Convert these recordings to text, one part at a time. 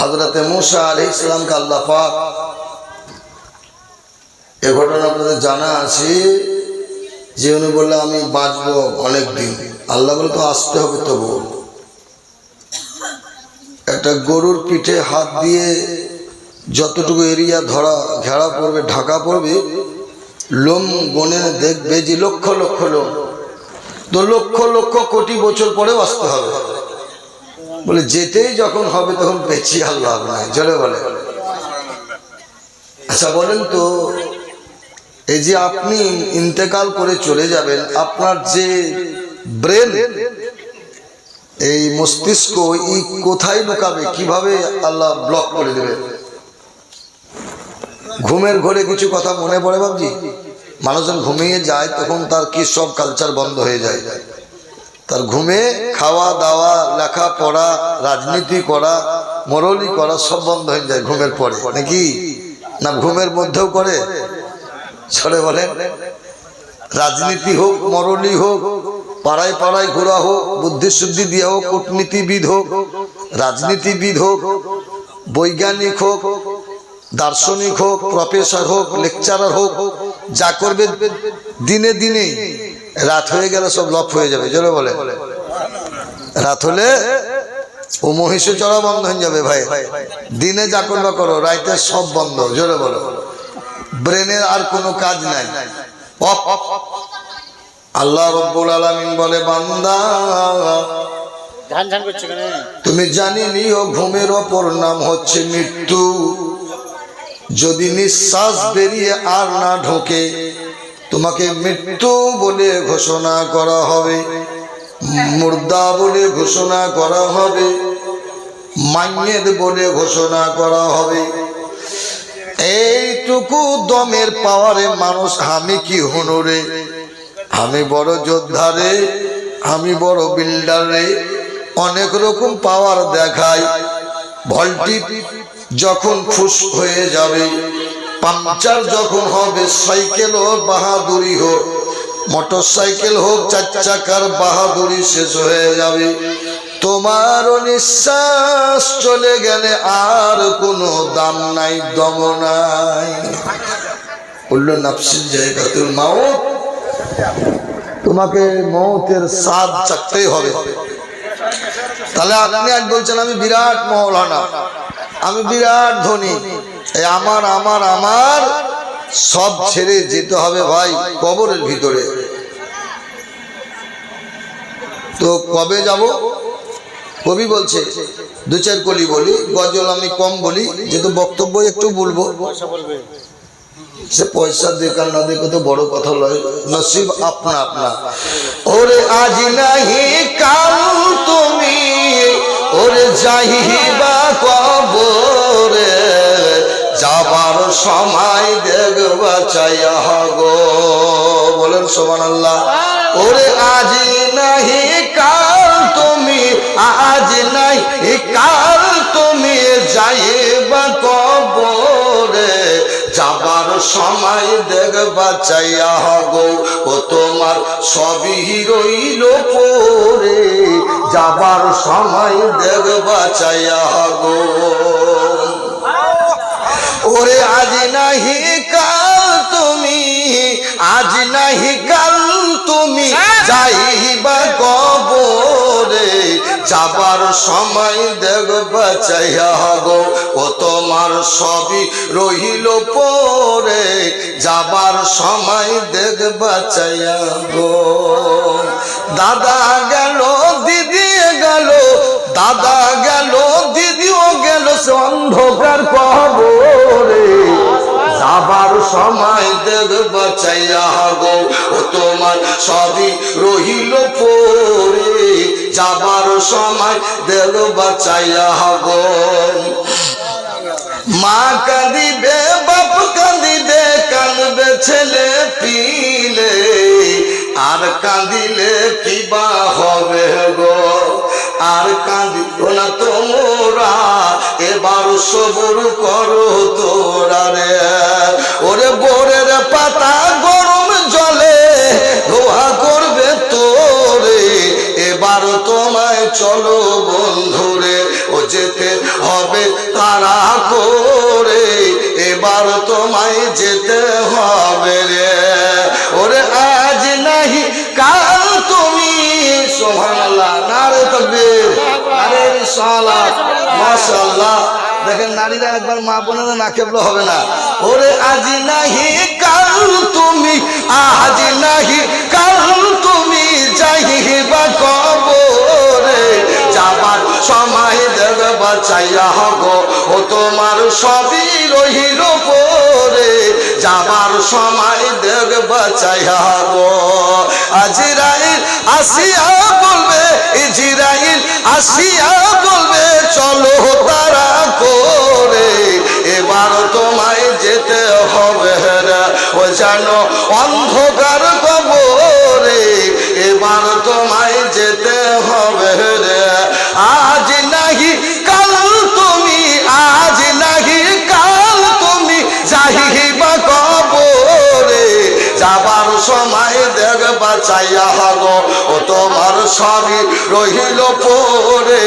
হজরতে মুসা আলি ইসলামকে আল্লাহ এ ঘটনা আপনাদের জানা আছে যে উনি বললে আমি বাঁচবো অনেক দিন আল্লাহ বলে, তো আসতে হবে তবু। একটা গরুর পিঠে হাত দিয়ে যতটুকু এরিয়া ধরা, ঘেরা পড়বে, ঢাকা পড়বে, লোম গনে দেখবে যে লক্ষ লক্ষ লোম তো লক্ষ লক্ষ কোটি বছর পরেও আসতে হবে। বলে, যেতেই যখন হবে তখন বেঁচে আল্লাহ নাই। জলে বলে। আচ্ছা বলেন তো, এই যে আপনি ইন্তেকাল করে চলে যাবেন, আপনার যে ব্রেন, এই মস্তিষ্ক, ই কোথায় লুকাবে? কীভাবে আল্লাহ ব্লক করে দেবে? ঘুমের ঘরে কিছু কথা মনে পড়ে ভাবছি মানুষজন ঘুমিয়ে যায়, তখন তার কি সব কালচার বন্ধ হয়ে যায়? তার ঘুমে খাওয়া, দাওয়া, লেখা পড়া, রাজনীতি করা, মরলি করা সব বন্ধ হয়ে যায় ঘুমের পরে, নাকি? না ঘুমের মধ্যেও করে? ছড়ে বলেন। রাজনীতি হোক, মরলি হোক, পাড়ায় পাড়ায় ঘোরা হোক বুদ্ধি শুদ্ধি দিয়া হোক, কূটনীতিবিদ হোক, রাজনীতিবিদ হোক, বৈজ্ঞানিক হোক দার্শনিক হোক প্রফেসর হোক লেকচারার হোক যা করবে দিনে দিনে রাত হয়ে গেলে সব লপ হয়ে যাবে জোরে বলে। রাত হলে ও মহিষে চড়া বন্ধ হয়ে যাবে ভাই। দিনে যা করবে করো রাইতে সব বন্ধ জোরে বলো। ব্রেনের আর কোনো কাজ নাই। আল্লাহ রব্বুল আলামিন বলে বান্দা তুমি জানি নিও ঘুমের অপর নাম হচ্ছে মৃত্যু। যদি নিঃশ্বাস বেরিয়ে আর না ঢোকে, তোমাকে মৃত্যু বলে ঘোষণা করা হবে, মুর্দা বলে ঘোষণা করা হবে মাইয়েদ বলে ঘোষণা করা হবে। এইটুকু দমের পাওয়ারে মানুষ, আমি কি হনুরে? আমি বড় যোদ্ধারে আমি বড় বিল্ডারে অনেক রকম পাওয়ার দেখায়। ভল্টি যখন ফুস হয়ে যাবে, পাংচার যখন হবে, সাইকেল হোক বাহাদুরি হোক মোটর সাইকেল হোক, চার চাকার বাহাদুরি শেষ হয়ে যাবে। তোমার নিঃশ্বাস চলে গেলে আর কোনো দাম নাই, দম নাই। বলল, নাফসির জায়গাতুল মাউত, তোমাকে মৌতের স্বাদ চাকতেই হবে। তাহলে আপনি আজ বলছেন, আমি বিরাট মৌলানা। আমি বিরাট ধনী। আমার আমার আমার সব ছেড়ে যেতে হবে ভাই কবরের ভিতরে। তো কবে যাব? কবি বলছে, দু চার কলি বলি, গজল আমি কম বলি, যেহেতু বক্তব্য একটু বলব। সে পয়সা দেখা না দেখো তো বড় কথা লয়, নসিব আপনা আপনা। ওরে আজ নাহি কাল তুমি ওরে যাইবা কবরে, যাবার সময় দেখবা চাইয়া গো বলেন সোমান আল্লাহ ওরে আজ নাহি কাল তুমি, আজ নাহি কাল তুমি যাইবা কবরে, যাবার সময় দেখবা চাইয়া গো ও তোমার সবই রইল পরে। যাবার সময় দেখবা চাইয়া গো। ওরে আজ নাহি কাল তুমি, আজ নাহি কাল তুমি যাইবা কবরে। যাবার সময় দেখবা চাইয়া গো, ও তোমার সবই রহিল পরে। যাবার সময় দেখবা চাইয়া গো। দাদা গেল গেল দাদা গেল দিদিও গেল সে অন্ধকার কবরে। যাবার সময় দেখব, চাইয়া গো ও তোমার সবই রহিল পরে। যাবার সময় দেখব, চাইয়া গো মা কাঁদিবে, বাপ কাঁদিবে, কাঁদবে ছেলে পিলে। আর কাঁদিলে কি বা হবে গো? আর কাঁদিব না তোমরা, এবার সবুর করো তোরা রে। ওরে বোরের পাতা গরম জলে, ধোয়া করবে তোরে। এবার তোমায় চলো মাশাআল্লাহ। দেখেন, নারীরা একবার মা বোনেরা না কেবল হবে না। ওরে নাহি কাল তুমি নাহি কাল তুমি যাইবা কবরে। যাবার সময় দেখবা চাইয়া হব, ও তোমার সবই রহিল পরে। যাবার সময় দেখবা চাইয়া হব। আজিরাইল আসিয়া বলবে, ইজিরাইল আসিয়া বলবে চলো সবই রহিল পরে,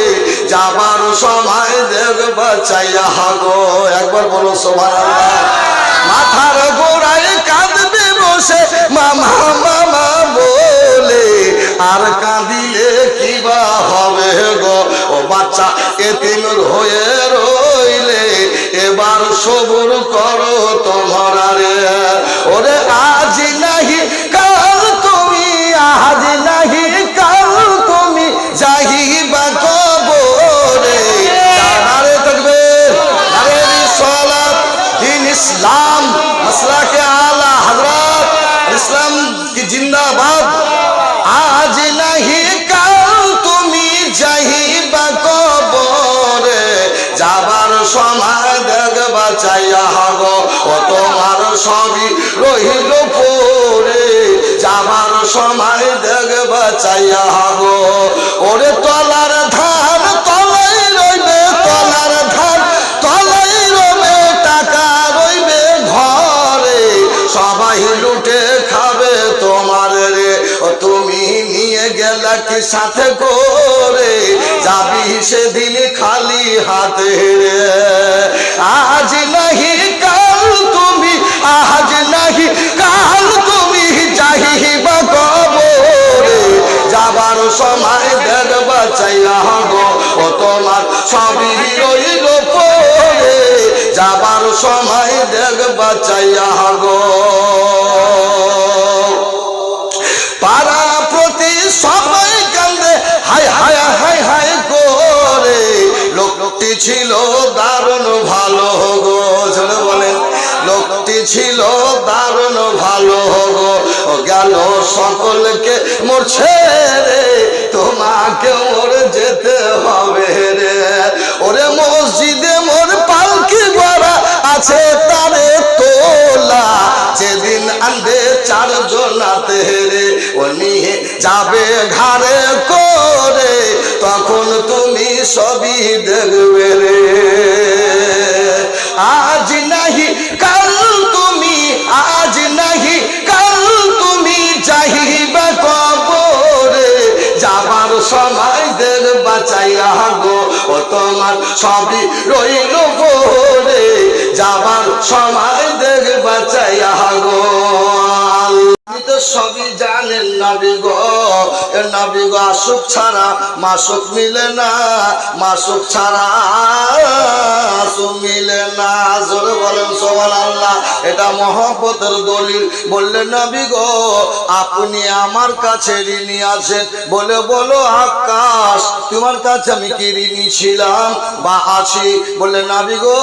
যাবার সময় দেখবা চাইয়া হব একবার বলো সোমান মাথার গোড়ায় কাঁদবে বসে, মামা মামা বলে, আর কাঁদিলে কিবা হবে গো? ও বাচ্চা, এতিম হয়ে রইলে, এবার সবুর করো তোমার রে। ওরে, আজ নাহি গেলা কি সাথে করে? যাবি সেদিন খালি হাতে। আজ নাহি কাল তুমি, আজ নাহি কাল তুমি যাহিবা কবরে। যাবার সময় দেখবা চাইয়া হব ও তোমার সবই রইল পরে। যাবার সময় ছিল দারুণ ভালো। গেল সকলকে মরছে রে, তোমাকে মোর যেতে হবে রে। ওরে মসজিদে মোর পালকি ভরা আছে তারে তোলা। যেদিন আনবে চারজনাতে রে, ও নিয়ে যাবে ঘাড়ে করে, তখন তুমি সবই দেখবে রে। আজ নাহি সবই রইল পরে যাবার সমাজ দেখ বাঁচাইয়া গো। এটা দলিল। বললেন নাবি গো, আপনি আমার কাছে ঋণী আছেন। বলে, বলো আকাশ, তোমার কাছে আমি কি ঋণী ছিলাম বা আছি? বলে নাবি গো,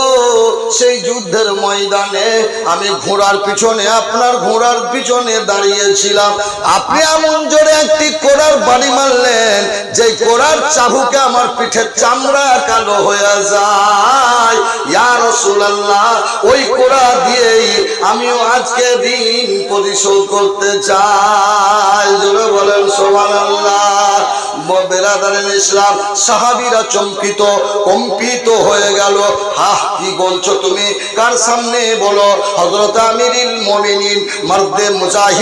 সেই যুদ্ধের ময়দানে আমি ঘোড়ার পিছনে, আপনার ঘোড়ার পিছনে দাঁড়িয়েছিলাম। আপনি এমন জোরে একটি কোড়ার বাড়ি মারলেন যে কোড়ার চাবুকে আমার পিঠের চামড়া কালো হয়ে যায়। ইয়া রাসূলুল্লাহ, ওই কোড়া দিয়েই আমিও আজকে দিন পরিশোধ করতে চাই। জোরে বলেন কার সামনে মুজাহিদ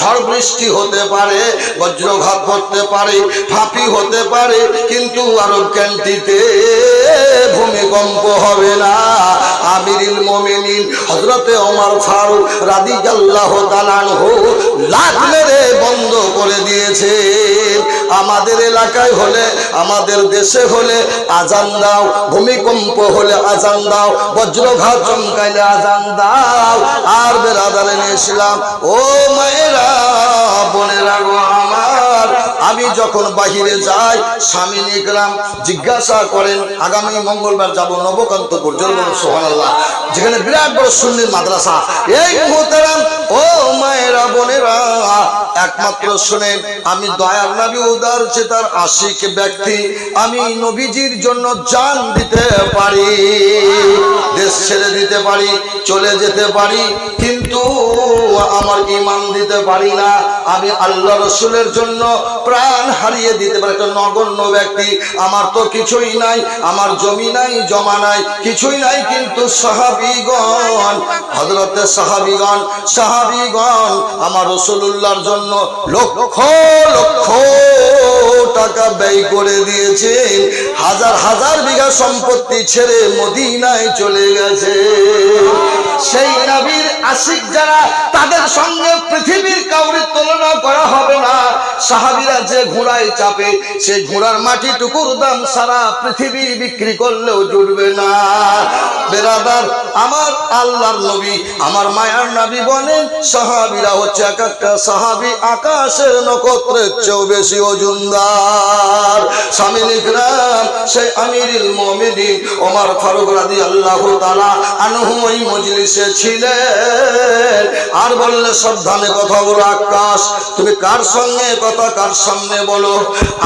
ঝড় বৃষ্টি হতে পারে, বজ্রঘাত করতে পারে, ফাঁপি হতে পারে, কিন্তু আরব ক্যান্টিতে ভূমিকম্প হবে না। আমিরুল মোমিনিন হজরতে ওমর ফারুক রাদি রাদিয়াল্লাহ তাআলাহু লাত মেরে বন্ধ করে দিয়েছে। আমাদের এলাকায় হলে, আমাদের দেশে হলে আজান দাও, ভূমিকম্প হলে আজান দাও, বজ্রঘাত চমকাইলে আজান দাও। আর বেরাদারে ইসলাম, ও মায়েরা বোনেরা গো আমি যখন বাহিরে যাই, স্বামী নিকরাম জিজ্ঞাসা করেন, আগামী মঙ্গলবার যাব নবকান্তপুর জোর সোহানাল্লাহ যেখানে বিরাট বড় সুন্নির মাদ্রাসা। এই মুহূর্তেরাম ও মায়েরা, বোনেরা, একমাত্র শুনেন, আমি দয়ার নবী উদার চেতার আশিক ব্যক্তি, আমি নবীজির জন্য জান দিতে পারি, দেশ ছেড়ে দিতে পারি, চলে যেতে পারি, কিন্তু আমার ইমান দিতে পারি না। আমি আল্লাহ রসুলের জন্য প্রাণ হারিয়ে দিতে পারি। একটা নগণ্য ব্যক্তি। আমার তো কিছুই নাই, আমার জমি নাই, জমা নাই, কিছুই নাই কিন্তু সাহাবিগণ হজরতে সাহাবিগণ সাহাবিগণ আমার রসুল্লাহর জন্য লক্ষ লক্ষ টাকা ব্যয় করে দিয়েছেন। হাজার হাজার বিঘা সম্পত্তি ছেড়ে মদিনায় চলে গেছে। সেই নবীর আশিক যারা তাদের সঙ্গে পৃথিবীর কাউরি তুলনা করা হবে না। সাহাবিরা যে ঘোড়ায় চাপে সেই ঘোড়ার মাটি টুকুর দাম সারা পৃথিবী বিক্রি করলেও জুড়বে না। বেরাদার, আমার আল্লাহর নবী, আমার মায়ার নবী বলেন, সাহাবিরা হচ্ছে এক একটা সাহাবি আকাশের নক্ষত্রের চেয়েও বেশি ওজনদার স্বামী ইকরাম সেই আমিরুল মুমিনিন, ওমর ফারুক আল্লাহ তাআলা আনহু ওই মজলিসে ছিলেন। আর বললে, সাবধানে কথা বলো আকাশ, তুমি কার সঙ্গে কথা, কার সামনে বলো।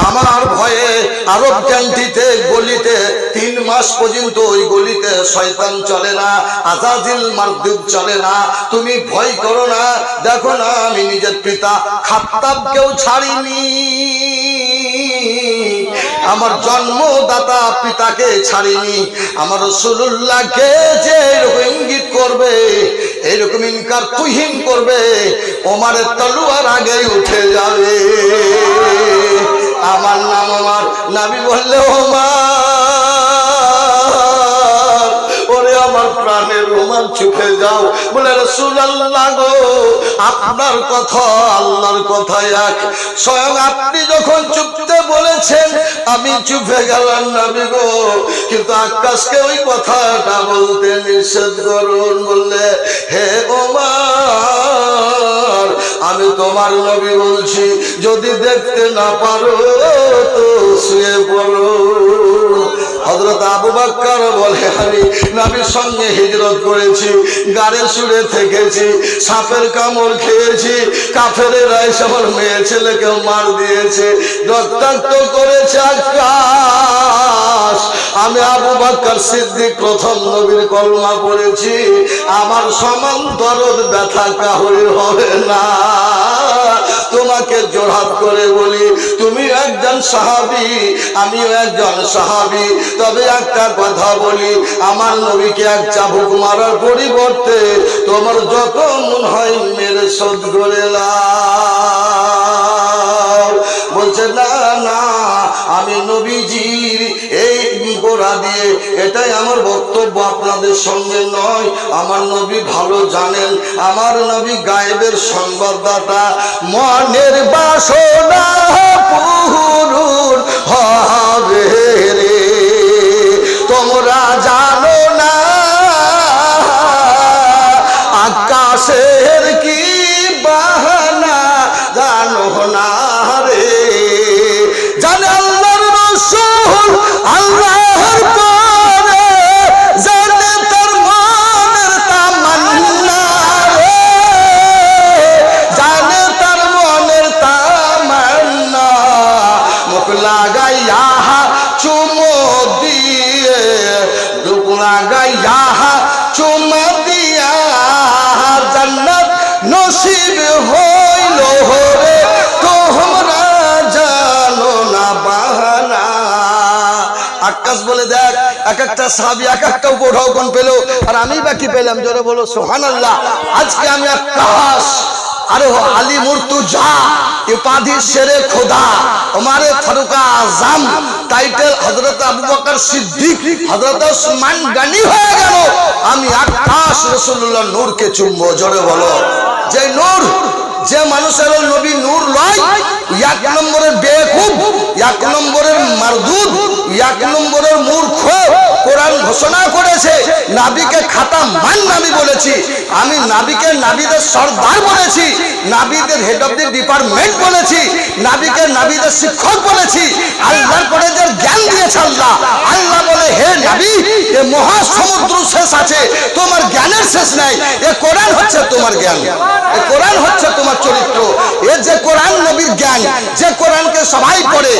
আমার ভয়ে আরব ক্যান্টিতে গলিতে, তিন মাস পর্যন্ত ওই গলিতে শয়তান চলে না, আজাজিল মারদুব চলে না। তুমি ভয় করো না। দেখো না, আমি নিজের পিতা খাত্তাবকেও ছাড়িনি। আমার জন্মদাতা পিতাকে ছাড়িনি। আমার রসুল্লাহকে যে এরকম ইঙ্গিত করবে এরকম ইনকার তুহিন করবে, ওমারের তলুয়ার আগে উঠে যাবে। আমার নাম আমার নাবি বললে ওমার। আমার প্রাণের রোমান চুপে যাও। বলে রসুল আল্লাহ গো, আপনার কথা আল্লাহর কথা এক। স্বয়ং আপনি যখন চুপতে বলেছেন, আমি চুপে গেলাম নবী গো। কিন্তু আকাশকে ওই কথাটা বলতে নিষেধ করুন, বললে, হে ওমার, আমি তোমার নবী বলছি, যদি দেখতে না পারো তো শুয়ে পড়ো। হজরত আবু বাক্কার বলে, আমি নবীর সঙ্গে হিজরত করেছি গাড়ে সুরে থেকেছি, সাপের কামড় খেয়েছি কাফের রাইস আমার মেয়ে ছেলেকে মার দিয়েছে, রক্তাক্ত করেছে আকাশ। আমি আবু বাক্কার সিদ্দিক প্রথম নবীর কলমা পড়েছি, আমার সমান দরদ ব্যথা কাহুরি হবে না। তোমাকে জোরহাত করে বলি, তুমি একজন সাহাবি, আমিও একজন সাহাবি। তবে একটা কথা বলি, আমার নবীকে এক চাবুক মারার পরিবর্তে তোমার যত মন হয় মেরে শোধ করে বলছে, না না, আমি নবীজির এই গোড়া দিয়ে, এটাই আমার বক্তব্য আপনাদের সঙ্গে নয়। আমার নবী ভালো জানেন, আমার নবী গায়েবের সংবাদদাতা। মনের বাসনা পূরণ হবে রে। তোমরা জানো না, আকাশের কি লাগাইয়া চুমো দিয়ে ডুব লাগাইয়া চুমো দিয়া, জান্নাত নসিব হইল হরে, তোমরা জানো না বাহানা। আকাশ বলে দেখ, এক একটা সাবি এক একটা উপর পেল, আর আমি বাকি পেলাম। জোরে বলো সোহান আল্লাহ আজকে আমি আকাশ আরে আলী মুর্তুজা, উপাধি শেরে খোদা, ওমারে ফারুকা আজম টাইটেল হযরত আবু বকর সিদ্দিক, হযরত উসমান গানি হয়ে গেল। আমি আকাশ রাসূলুল্লাহ নূরকে চুম্বো, জোরে বলো। যে নূর, যে মানুষের নবী নূর লয়, এক নম্বরের বেকুব, এক নম্বরের মারদুদ, এক নম্বরের মূর্খ। কোরআন ঘোষণা করেছে, নাবিকে খাতা মান নাবি বলেছি। আমি নাবিকে নাবিদের সর্দার বলেছি, নাবিদের হেড অফ দি ডিপার্টমেন্ট বলেছি, নাবিকে নাবিদের শিক্ষক বলেছি। আল্লাহর করে যে জ্ঞান দিয়েছে আল্লাহ আল্লাহ বলে, হে নাবি, এ মহাসমুদ্র শেষ আছে, তোমার জ্ঞানের শেষ নাই, এ কোরআন হচ্ছে তোমার জ্ঞান, এ কোরআন হচ্ছে তোমার চরিত্র, এ যে কোরআন নবীর জ্ঞান, যে কোরআনকে সবাই পড়ে,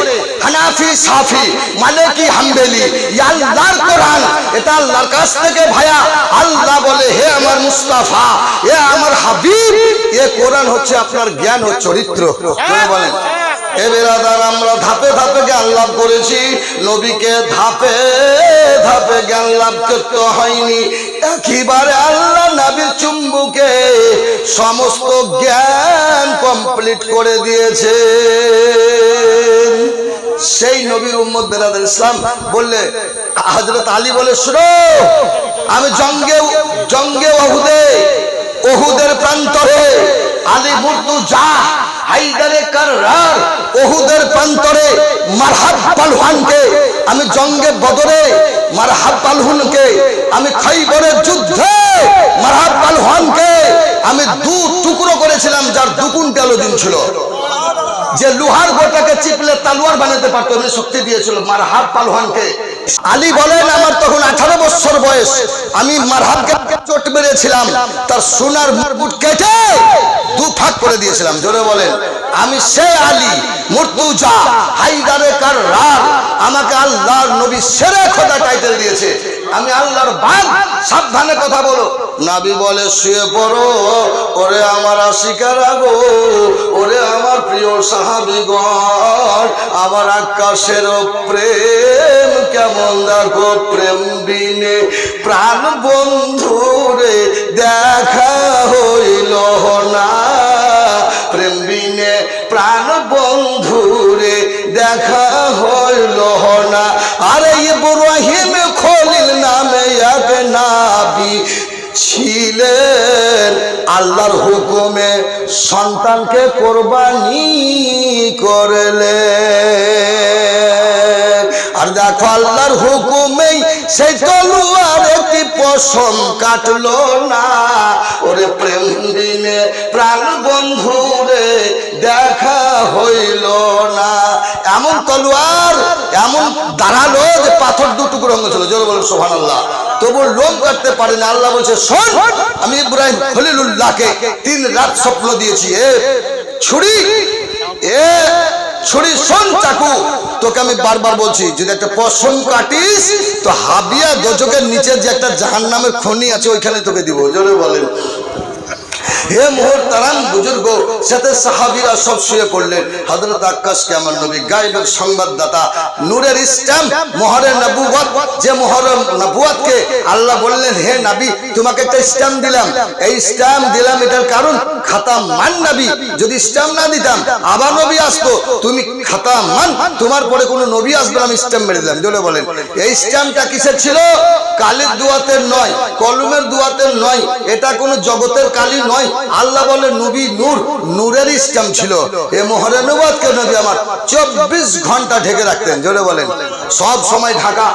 হানাফি, সাফি, মালিকি, হাম্বেলি আল্লাহর কোরআন এটা আল্লাহর কাছ থেকে ভায়া। আল্লাহ বলে, হে আমার মুস্তাফা, এ আমার হাবিব, এ কোরআন হচ্ছে আপনার জ্ঞান ও চরিত্র। বলেন এ বেরাদার আমরা ধাপে ধাপে জ্ঞান লাভ করেছি। নবীকে ধাপে ধাপে জ্ঞান লাভ করতে হয়নি। একেবারে আল্লাহ নবীর চুম্বুকে সমস্ত জ্ঞান কমপ্লিট করে দিয়েছে সেই নবীর উম্মত বেরাদার ইসলাম বললে হজরত আলী বলে, শুনো, আমি জঙ্গে জঙ্গে ওহুদে ওহুদের প্রান্তরে আলী মুর্তু যা আমি জঙ্গে বদরে মারহাব পালহুনকে আমি খাইবরের যুদ্ধে মারহাব পালহানকে আমি দু টুকরো করেছিলাম যার দু কুইন্টাল দিন ছিল। যে লোহার গোটাকে চিপলে তালুয়ার বানাতে পারতো এমনি শক্তি দিয়েছিল, মারহাব পালহানকে আলী বলেন, আমার তখন আঠারো বছর বয়স। আমি মারহাবকে চোট মেরেছিলাম, তার সোনার মুকুট কেটে দু ফাঁক করে দিয়েছিলাম। জোরে বলেন, আমি সে আলী, মুর্তুজা হাইদারে কার রাত আমাকে আল্লাহর নবী সেরে খোদা টাইটেল দিয়েছে। আমি আল্লাহর বাদ সাবধানে কথা বলো। নাবি বলে, শুয়ে পড়ো। ওরে আমার আশিকার আগো ওরে আমার প্রিয় সাহাবিগণ, আমার আকাশের প্রেম কেমন দেখো, প্রেম বিনে প্রাণ বন্ধুরে দেখা হইল না। ছিলেন। আল্লাহর হুকুমে সন্তানকে কোরবানি করলে আর দেখো, আল্লাহর হুকুমেই সেই তলুয়ার কি পশম কাটলো না। ওরে প্রেম দিনে প্রাণ বন্ধুরে দেখা হইল না। এমন তলোয়ার, এমন যে পাথর দু টুকরো অঙ্গ ছিল জোরে বলেন সোহান আল্লাহ তবু লোম কাটতে পারে না আল্লাহ বলছে আমি ইব্রাহিম খলিলুল্লাহকে তিন রাত স্বপ্ন দিয়েছি। এ ছুরি এ ছুরি শোন চাকু, তোকে আমি বারবার বলছি, যদি একটা পশম কাটিস, তো হাবিয়া দোজকের নিচে যে একটা জাহান নামের খনি আছে, ওইখানে তোকে দিব, জোরে বলেন। হে মোহতারাম বুজুর্গ সাথে সাহাবীরা সব শুয়ে পড়লেন। হযরত আক্কাসকে আমার নবী গায়েবের সংবাদদাতা, নূরের ইসলাম মোহরের নবুয়ত যে মোহরের নবুয়তকে আল্লাহ বললেন, হে নবী, তোমাকে একটা ইসলাম দিলাম। এই ইসলাম দিলাম এটার কারণ, খাতা মান নবী, যদি ইসলাম না দিতাম, আবার নবী আসতো। তুমি খাতা মান, তোমার পরে কোনো নবী আসবে আমি ইসলাম মেরে দিলাম। জোরে বলেন। এই ইসলামটা কিসের ছিল? কালির দুয়াতের নয়, কলমের দুয়াতের নয়, এটা কোনো জগতের কালি নয় আল্লাহ বলে নবী নূর, নূরের ইসলাম ছিল। এ মোহরানুবাদকে নবী আমার? চব্বিশ ঘণ্টা ঢেকে রাখতেন, জোরে বলেন। সব সময় ঢাকা।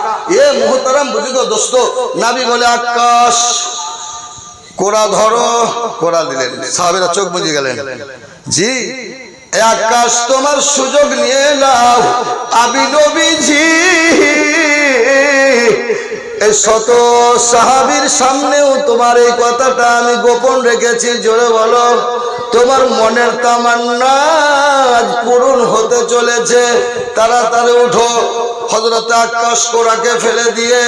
এ মোহতারাম বুঝিত দোস্ত, নাবি বলে, আকাশ, কোড়া ধরো। কোড়া দিলেন। সাহাবেরা চোখ বুঝে গেলেন। জি আকাশ, তোমার সুযোগ নিয়ে নাও। আমি নবীজি এই শত সাহাবীর সামনেও তোমার এই কথাটা আমি গোপন রেখেছি, জোরে বলো। তোমার মনের তামান্না পূরণ হতে চলেছে। তাড়াতাড়ি উঠো হজরত আকাশ কোরাকে ফেলে দিয়ে।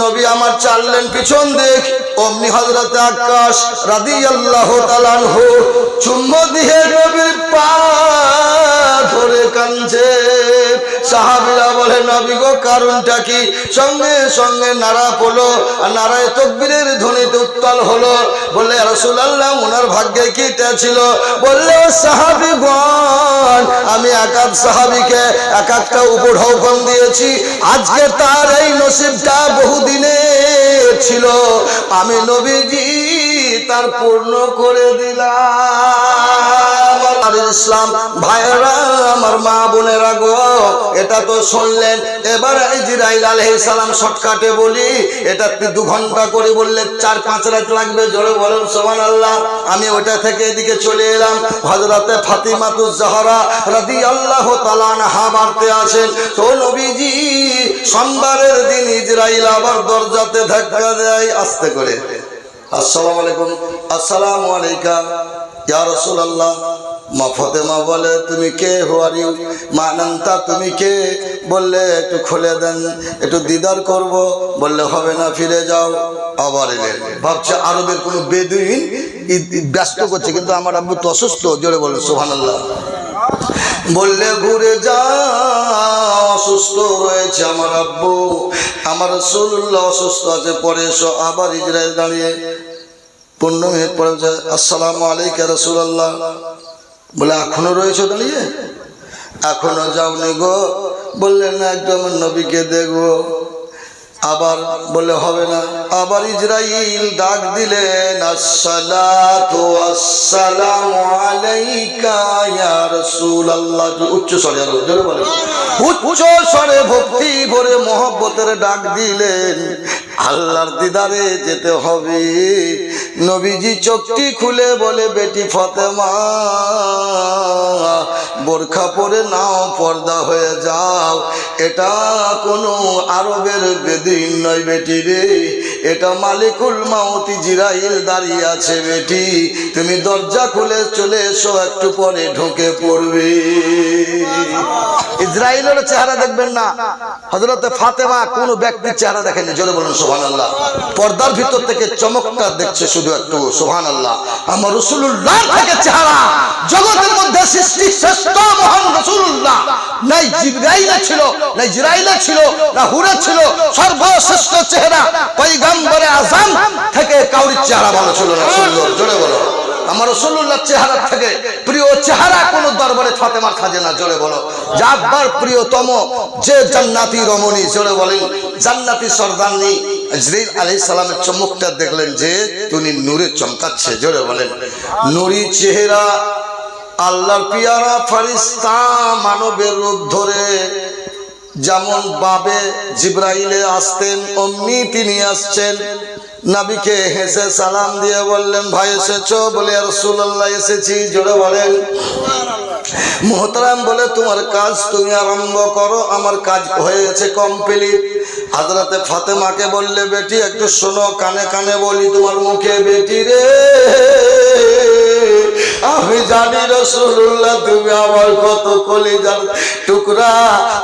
নবী আমার চাললেন পিছন দিক, অমনি হজরত আকাশ রাদি আল্লাহ তালানহু চুম্ব দিয়ে নবীর পা ধরে কাঁদছে। সাহাবিরা বলে, নবী গো, কারণটা কি? সঙ্গে সঙ্গে নাড়া পড়ল, আর নারায় তকবীরের ধ্বনিতে উত্তাল হলো। বললে রসুলাল্লাহ ওনার ভাগ্যে কি এটা ছিল? বললে সাহাবিগণ, আমি এক এক সাহাবিকে এক একটা উপঢৌকন দিয়েছি। আজকে তার এই নসিবটা বহুদিনের ছিল। আমি নবীজি তার পূর্ণ করে দিলাম। ইসলাম, ভাইয়েরা, আমার মা বোনেরা গো, এটা তো শুনলেন। এবার ইজরাইল আলাইহিস সালাম শর্টকাটে বলি, এটা দু ঘণ্টা করে বললে চার পাঁচ রাত লাগবে? জোরে বলেন, সুবহানাল্লাহ। আমি ওটা থেকে এদিকে চলে এলাম। হযরতে ফাতিমাতুজ জাহরা রাদিয়াল্লাহু তাআলা আনহা বাড়তে আসেন। তো নবীজি, সোমবারের দিন ইজরাইল আবার দরজাতে ধাক্কা দেয়, আস্তে করে। আসসালামু আলাইকুম। আসসালামু আলাইকা। ইয়া রাসূলুল্লাহ। মা ফতেমা বলে, তুমি কে? হুয়ার ইউ মা নান্তা, তুমি কে? বললে, একটু খুলে দেন, একটু দিদার করব। বললে, হবে না, ফিরে যাও। আবার এলেন ভাবছে, আরবের কোনো বেদুইন ব্যস্ত করছে, কিন্তু আমার আব্বু তো অসুস্থ, জোরে বলে সুবহানাল্লাহ। বললে, ঘুরে যা, অসুস্থ রয়েছে আমার আব্বু। আমার রসুল্লাহ অসুস্থ আছে, পরে এসো, আবার ইসরায়েল দাঁড়িয়ে। পনেরো মিনিট পরে আসসালামু আলাইকা রসুল্লাহ বলে এখনও রয়েছে দাঁড়িয়ে এখনও যাওনি গো। বললেন না একদম নবীকে দেখব আবার বলে হবে না। আবার ইসরাইল ডাক দিলেন স্বরে উচ্চ স্বরে ভক্তি ভরে মহব্বতের ডাক দিলেন। আল্লাহর দিদারে যেতে হবে। নবীজি চোখটি খুলে বলে, বেটি ফতেমা, বোরখা পরে নাও, পর্দা হয়ে যাও। এটা কোনো আরবের বেদিন নয় বেটি রে। এটা মালিকুল মাউতি জিরাইল দাঁড়িয়ে আছে বেটি। তুমি দরজা খুলে চলে এসো, একটু পরে ঢুকে পড়বে। ইসরায়েলের চেহারা দেখবেন না। হজরতে ফাতেমা কোনো ব্যক্তির চেহারা দেখেনি, জোরে বলুন পর্দার ভিতর থেকে চমকটা দেখছে শুধু একটু সোহান আল্লাহ আমার রসুল্লাহ থেকে চেহারা জগতের মধ্যে সৃষ্টি শ্রেষ্ঠ রসুল্লাহ নাই ছিল, নাই জিরাইলা ছিল, না হুরে ছিল, সর্বশ্রেষ্ঠ চেহারা পৈগম্বরে আজম থেকে কাউরির চেহারা ভালো ছিল না, সুন্দর। জোরে বলো। আমার রসুল্লাহ চেহারা থেকে প্রিয় চেহারা কোন দরবারে ফাতেমার খাজে না জোরে বলো। যাবার প্রিয়তম যে জান্নাতি রমণী, জোরে বলেন। জান্নাতি ইজরাইল আলাইহিস সালামের চমকটা দেখলেন যে চমকাচ্ছে, জোরে বলেন। নুরি চেহারা পিয়ারা মানবের রূপ ধরে যেমন বাবে জিব্রাইলে আসতেন, অমনি তিনি আসছেন। নাবিকে হেসে সালাম দিয়ে বললেন, ভাই, এসেছ? বলে আর রসুল্লাহ এসেছি। জোরে বলেন, মোহতারাম বলে, তোমার কাজ তুমি আরম্ভ করো, আমার কাজ হয়ে গেছে কমপ্লিট। হাজরাতে ফাতেমাকে বললে, বেটি, একটু শোনো, কানে কানে বলি তোমার মুখে, বেটি রে। আমি জানি রসুল্লাহ তুমি আমার কত কলিজার টুকরা।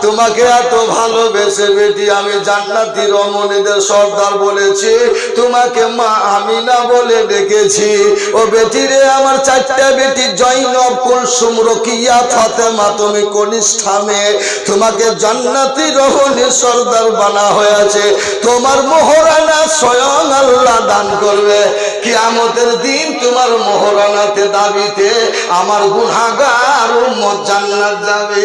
তোমাকে এত ভালোবেসে বেটি, আমি জান্নাতি রমণীদের সর্দার বলেছি। তোমাকে মা আমি না বলে ডেকেছি। ও বেটি রে, আমার চারটা বেটি, জৈনব, কুলসুম, রকিয়া, ফাতেমা, তুমি কনিষ্ঠা মেয়ে। তোমাকে জান্নাতি রমণীর সর্দার বানা হয়েছে। তোমার মোহরানা স্বয়ং আল্লাহ দান করবে। কি কিয়ামতের দিন তোমার মোহরানাতে দাবিতে আমার গুনাগার উম্মত জান্নাত যাবে।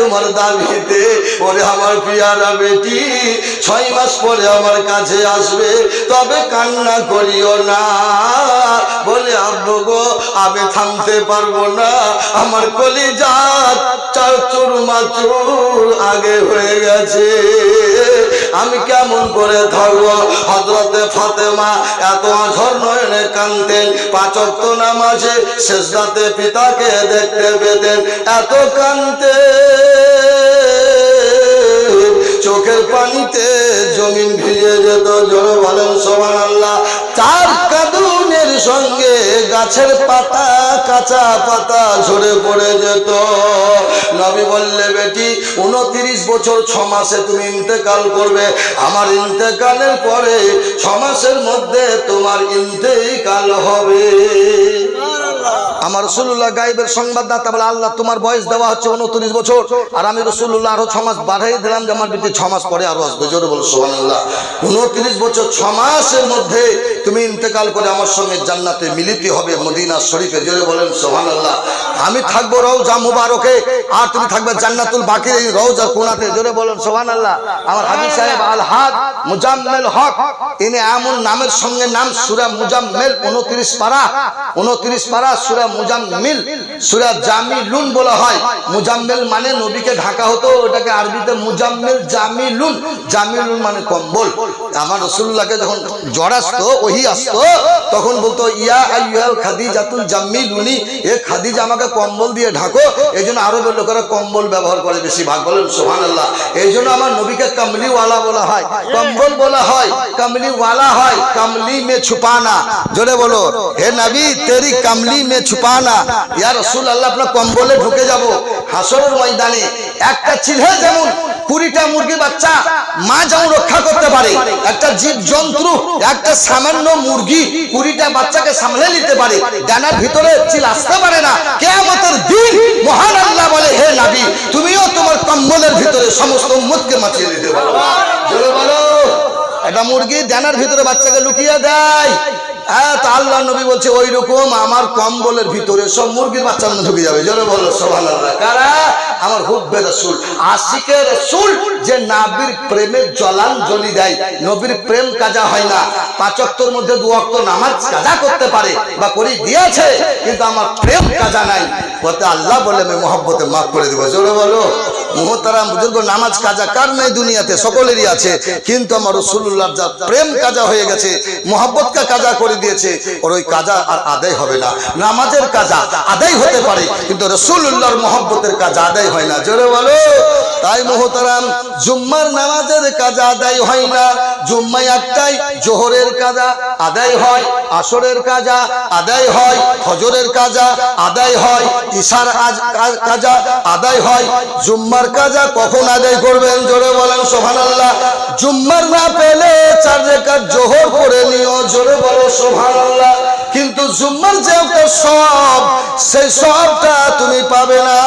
তোমার দাবিতে ওরে আমার পিয়ারা বেটি, ছয় মাস পরে আমার কাছে আসবে, তবে কান্না করিও না। বলে, আব্বু গো, আমি থামতে পারব না। আমার কলিজা চার চুর মাচুর আগে হয়ে গেছে। আমি কেমন করে ধরবো? হজরতে ফাতেমা এত আঝর নয়নে কানতেন পাচক নামাজে শেষদাতে পিতাকে দেখতে পেতেন। এত কানতে চোখের পানিতে জমিন ভিজে যেত জোরে বলেন সমান আল্লাহ তার কাদুনের সঙ্গে গাছের পাতা, কাঁচা পাতা ঝরে পড়ে যেত। নবী বললে, বেটি, উনত্রিশ বছর ছ মাসে তুমি ইন্তেকাল করবে। আমার ইন্তেকালের পরে ছ মাসের মধ্যে তোমার ইন্তেকাল হবে। আমার রসুল্লাহ গাইবের সংবাদদাতা বলে, আল্লাহ, তোমার বয়স দেওয়া হচ্ছে উনত্রিশ বছর। আর আমি রসুল্লাহ আরও ছ মাস বাড়াই দিলাম যে, আমার বেটি ছ মাস পরে আরও আসবে। জোরে বলো সোহান আল্লাহ উনত্রিশ বছর, ছ মাসের মধ্যে তুমি ইন্তেকাল করে আমার সঙ্গে জান্নাতে মিলিত হবে মদিনা শরীফে। জোরে বলেন সোহান আল্লাহ আমি থাকব রওজা মুবারকে, আর তুমি থাকবে জান্নাতুল বাকির এই রওজা কোনাতে। জোরে বলেন সোহান আল্লাহ আমার হাবিব সাহেব আল হাদ মুজাম্মেল হক ইনি এমন নামের সঙ্গে নাম সুরা মুজাম্মেল, উনত্রিশ পারা উনত্রিশ পারা সুরা মুজাম্মিল। সুরা জামিলুন বলা হয়। মুজাম্মেল মানে নবীকে ঢাকা হতো আরবিতে মুজাম্মেল জামিলুন। জামিলুন মানে কম্বল। আমার রসুল্লাহকে যখন জ্বর আসতো, ওহি আসতো, তখন বলতো, ইয়া জামিলুনি, এ আমাকে কম্বল দিয়ে ঢাকো এই জন্য আরবের লোকেরা কম্বল ব্যবহার করে বেশি ভাগ বলেন সোহান আল্লাহ এই জন্য আমার নবীকে কামলিওয়ালা বলা হয়। কম্বল বলা হয়, কামলিওয়ালা হয়, কামলি মে ছুপানা। জোরে বলো, হে নবী, তেরি কামলি মে ছুপানা ইয়া রসুল আল্লাহ আপনার কম্বলে ঢুকে যাব। হাসরের ময়দানে একটা যেমন কুড়িটা মুরগি বাচ্চা মা যেমন রক্ষা করতে পারে, একটা জীব একটা সামান্য মুরগি কুড়িটা বাচ্চাকে সামলে নিতে পারে, ডানার ভিতরে চিল আসতে পারে না। কেয়ামতের দিন মহান আল্লাহ বলে, হে নাবি, তুমিও তোমার কম্বলের ভিতরে সমস্ত উম্মতকে মাছিয়ে নিতে পারো। বলো। একটা মুরগি ডানার ভিতরে বাচ্চাকে লুকিয়ে দেয়। হ্যাঁ তা আল্লাহ নবী বলছে ওই রকম আমার কম্বলের ভিতরে সব মুরগির বাচ্চা ঢুকে যাবে। জোরে বলো সোহান আল্লাহ কারা? আমার হুব্বে রসুল আশিকের রসুল, যে নাবির প্রেমের জলান জ্বলি দেয়। নবীর প্রেম কাজা হয় না। পাঁচক্তর মধ্যে দু অক্ত নামাজ কাজা করতে পারে বা করি দিয়েছে, কিন্তু আমার প্রেম কাজা নাই। বলতে আল্লাহ বলে, আমি মহব্বতে মাফ করে দেবো। জোরে বলো। মোহতারাম বুজুর্গ, নামাজ কাজা কার নাই দুনিয়াতে? সকলেরই আছে। কিন্তু আমার রসুল্লাহ যা প্রেম কাজা হয়ে গেছে মোহাব্বতকে কাজা করে দিয়েছে, ওর ওই কাজা আর আদায় হবে না। নামাজের কাজা আদায় হতে পারে, কিন্তু রসুল্লাহর মোহাব্বতের কাজা আদায় হয় না। জোরে বলো। তাই মোহতারাম, জুম্মার নামাজের কাজা আদায় হয় না। জুম্মাই একটাই, জোহরের কাজা আদায় হয়, আসরের কাজা আদায় হয়, ফজরের কাজা আদায় হয়, ইশার কাজা আদায় হয়। জুম্মার কাজা কখন আদায় করবেন? জোরে বলেন সোহান আল্লাহ জুম্মার না পেলে চার রেখার জোহর করে নিও জোরে বলো কিন্তু জুম্মার যে একটা সব সেই সবটা তুমি পাবে না।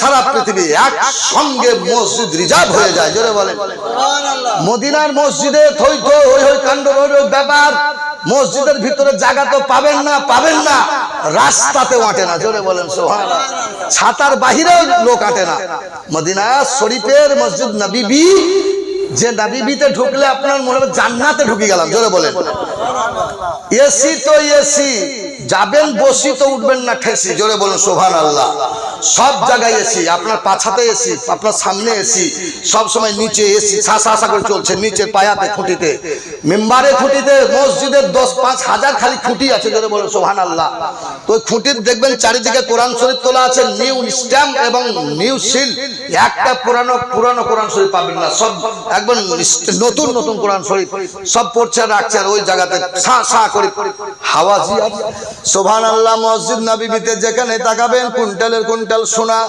সারা পৃথিবী একসঙ্গে মসজিদ রিজার্ভ হয়ে যায় জোরে বলেন মদিনার মসজিদে থই থই হই হই কাণ্ড ব্যাপার। মসজিদের ভিতরে জায়গা তো পাবেন না পাবেন না। রাস্তাতেও আঁটে না জোরে বলেন সোহান ছাতার বাহিরেও লোক আঁটে না। মদিনা শরীফের মসজিদ নবীবি যে নাবিবিতে ঢুকলে আপনার মনে হবে জান্নাতে ঢুকে গেলাম জোরে বলেন। এসি তো এসি। যাবেন, বসি তো উঠবেন না, ঠেসি, জোরে বলুন সোভান আল্লাহ সব জায়গায় এসি, আপনার পাছাতে এসি, আপনার সামনে এসি, সব সময় নিচে এসি শাসা শাসা করে চলছে, নিচে পায়াতে, খুঁটিতে। মেম্বারে, খুঁটিতে, মসজিদের দশ, পাঁচ হাজার খালি খুঁটি আছে, জোরে বলুন সোভান আল্লাহ তো খুঁটির দেখবেন চারিদিকে কোরআন শরীফ তোলা আছে, নিউ স্ট্যাম্প এবং নিউ সিল। একটা পুরানো পুরানো কোরআন শরীফ পাবেন না, সব একবার নতুন নতুন কোরআন শরীফ। সব পড়ছে রাখছে আর ওই জায়গাতে সা সা করে হাওয়াজি সোভান আল্লাহ মসজিদ নবীবিতে যেখানে তাকাবেন, কুইন্টালের কুইন্টাল সোনা,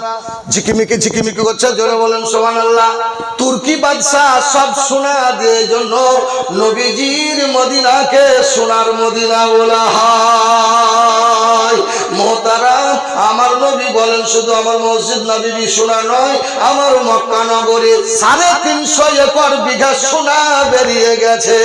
ঝিকিমিকি ঝিকিমিকি করছে, জোরে বলেন সোভান আল্লাহ তুর্কি বাদশাহ সব সোনা দিয়ে জন্য নবীজির মদিনাকে সোনার মদিনা বলা হয়। মোহতারাম, আমার নবী বলেন, শুধু আমার মসজিদ নবী সোনা নয়, আমার মক্কা নগরে সাড়ে তিনশো একর বিঘা সোনা বেরিয়ে গেছে।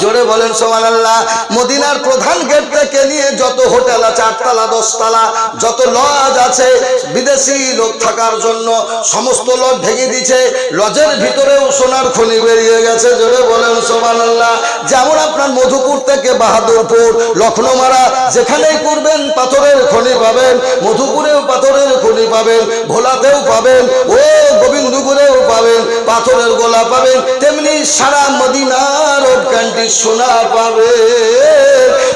জোরে বলেন সোমান আল্লাহ মদিনার প্রধান গেট থেকে নিয়ে যত হোটেল আছে, আটতলা, দশতলা, যত লজ আছে, বিদেশি লোক থাকার জন্য সমস্ত লজ ভেঙে দিছে লজের ভিতরেও সোনার খনি বেরিয়ে গেছে, জোরে বলেন সোমান আল্লাহ যেমন আপনার মধুপুর থেকে বাহাদুরপুর, লখনৌমারা, যেখানেই করবেন পাথরের খনি পাবেন, মধুপুরেও পাথরের খনি পাবেন, ভোলাতেও পাবেন, ও গোবিন্দপুরেও পাবেন, পাথরের গোলা পাবেন, তেমনি সারা মদিনার ওখানটি সোনা পাবে।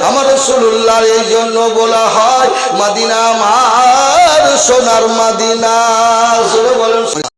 আমার রসুল্লাহর এই জন্য বলা হয় মাদিনা মার সোনার মাদিনা। বলেন